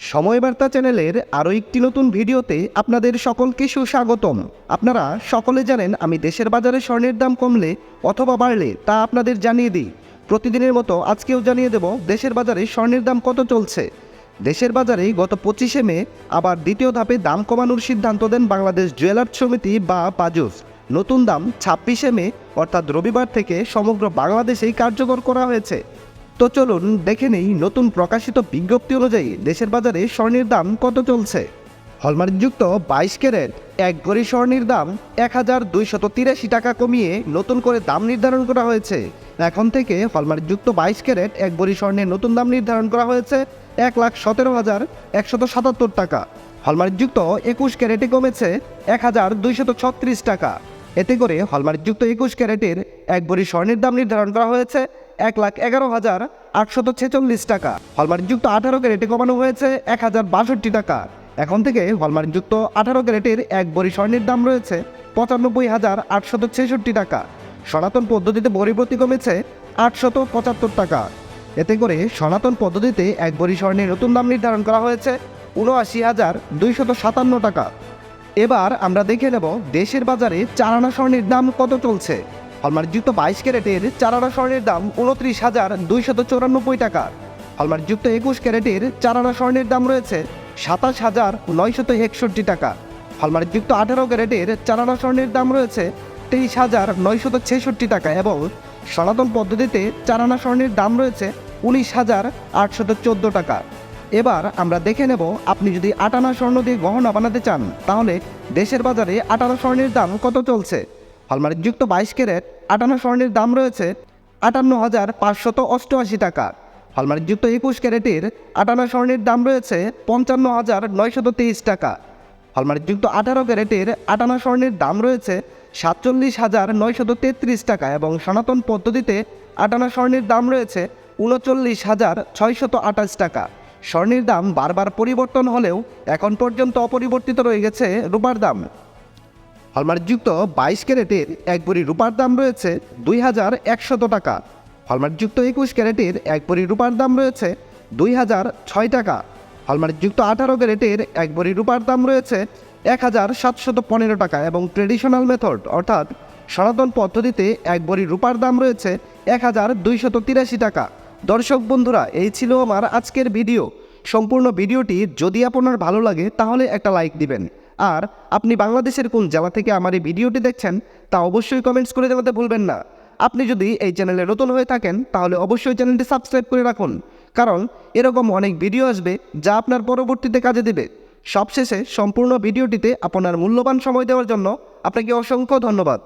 সময় বার্তা চ্যানেলের আরও একটি নতুন ভিডিওতে আপনাদের সকলকে সুস্বাগতম। আপনারা সকলে জানেন আমি দেশের বাজারে স্বর্ণের দাম কমলে অথবা বাড়লে তা আপনাদের জানিয়ে দিই। প্রতিদিনের মতো আজকেও জানিয়ে দেব দেশের বাজারে স্বর্ণের দাম কত চলছে। দেশের বাজারে গত পঁচিশে মে আবার দ্বিতীয় ধাপে দাম কমানোর সিদ্ধান্ত দেন বাংলাদেশ জুয়েলার্স সমিতি বা পাজুস নতুন দাম ছাব্বিশে মে, অর্থাৎ রবিবার থেকে সমগ্র বাংলাদেশেই কার্যকর করা হয়েছে। তো চলুন দেখে নেই নতুন প্রকাশিত বিজ্ঞপ্তি অনুযায়ী দেশের বাজারে স্বর্ণের দাম কত চলছে? হলমার্কযুক্ত বাইশ ক্যারেট, এক গড়ি স্বর্ণের দাম এক হাজার দুইশত তিরাশি টাকা কমিয়ে নতুন করে দাম নির্ধারণ করা হয়েছে। এখন থেকে হলমার্কযুক্ত বাইশ ক্যারেট, এক গড়ি স্বর্ণের নতুন দাম নির্ধারণ করা হয়েছে এক লাখ সতেরো হাজার একশত সাতাত্তর টাকা। হলমার্কযুক্ত একুশ ক্যারেটে কমেছে এক হাজার দুইশত ছত্রিশ টাকা। এতে করে হলমার্কযুক্ত একুশ ক্যারেটের এক ভরি স্বর্ণের দাম নির্ধারণ করা হয়েছে এক লাখ এগারো হাজার আটশত ছেচল্লিশ টাকা। হলমার্কযুক্ত আঠারো ক্যারেটে কমানো হয়েছে এক হাজার বাষট্টি টাকা। এখন থেকে হলমার্কযুক্ত আঠারো ক্যারেটের এক ভরি স্বর্ণের দাম রয়েছে পঁচানব্বই হাজার আটশত ছেষট্টি টাকা। সনাতন পদ্ধতিতে ভরি প্রতি কমেছে আটশত পঁচাত্তর টাকা। এতে করে সনাতন পদ্ধতিতে এক ভরি স্বর্ণের নতুন দাম নির্ধারণ করা হয়েছে উনআশি হাজার দুইশত সাতান্ন টাকা। এবার আমরা দেখে নেব দেশের বাজারে চারানা স্বর্ণের দাম কত চলছে। হলমার্কযুক্ত বাইশ ক্যারেটের চারানা স্বর্ণের দাম উনত্রিশ হাজার দুইশত চৌরানব্বই টাকা হলমার্কযুক্ত একুশ ক্যারেটের চারানা স্বর্ণের দাম রয়েছে সাতাশ হাজার নয়শত একষট্টি টাকা। হলমার্কযুক্ত আঠারো ক্যারেটের চারানা স্বর্ণের দাম রয়েছে তেইশ হাজার নয়শত ছেষট্টি টাকা এবং সনাতন পদ্ধতিতে চারানা স্বর্ণের দাম রয়েছে উনিশ হাজার আটশত চোদ্দ টাকা। এবার আমরা দেখে নেব আপনি যদি আটানা স্বর্ণ দিয়ে গহনা বানাতে চান, তাহলে দেশের বাজারে আটানা স্বর্ণের দাম কত চলছে? হলমার্কযুক্ত বাইশ ক্যারেট আটানা স্বর্ণের দাম রয়েছে আটান্ন হাজার পাঁচশত অষ্টআশি টাকা। হলমার্কযুক্ত একুশ ক্যারেটের আটানা স্বর্ণের দাম রয়েছে পঞ্চান্ন হাজার নয়শত তেইশ টাকা। হলমার্কযুক্ত আঠারো ক্যারেটের আটানা স্বর্ণের দাম রয়েছে সাতচল্লিশ হাজার নয়শত তেত্রিশ টাকা এবং সনাতন পদ্ধতিতে আটানা স্বর্ণের দাম রয়েছে উনচল্লিশ হাজার ছয়শত আঠাশ টাকা। স্বর্ণের দাম বারবার পরিবর্তন হলেও এখন পর্যন্ত অপরিবর্তিত রয়ে গেছে রূপার দাম। হলমার্কযুক্ত বাইশ ক্যারেটের এক ভরি রূপার দাম রয়েছে দুই হাজার একশত টাকা। হলমার্কযুক্ত একুশ ক্যারেটের এক ভরি রূপার দাম রয়েছে দুই হাজার ছয় টাকা। হলমার্কযুক্ত আঠারো ক্যারেটের এক ভরি রূপার দাম রয়েছে এক হাজার সাতশত পনেরো টাকা এবং ট্রেডিশনাল মেথড, অর্থাৎ সনাতন পদ্ধতিতে এক ভরি রূপার দাম রয়েছে এক হাজার দুইশত তিরাশি টাকা। দর্শক বন্ধুরা, এই ছিল আমার আজকের ভিডিও। সম্পূর্ণ ভিডিওটি যদি আপনার ভালো লাগে, তাহলে একটা লাইক দিবেন। আর আপনি বাংলাদেশের কোন জেলা থেকে আমার এই ভিডিওটি দেখছেন তা অবশ্যই কমেন্টস করে জানাতে ভুলবেন না। আপনি যদি এই চ্যানেলে নতুন হয়ে থাকেন, তাহলে অবশ্যই চ্যানেলটি সাবস্ক্রাইব করে রাখুন। কারণ এরকম অনেক ভিডিও আসবে যা আপনার পরবর্তীতে কাজে দেবে। সবশেষে সম্পূর্ণ ভিডিওটিতে আপনার মূল্যবান সময় দেওয়ার জন্য আপনাকে অসংখ্য ধন্যবাদ।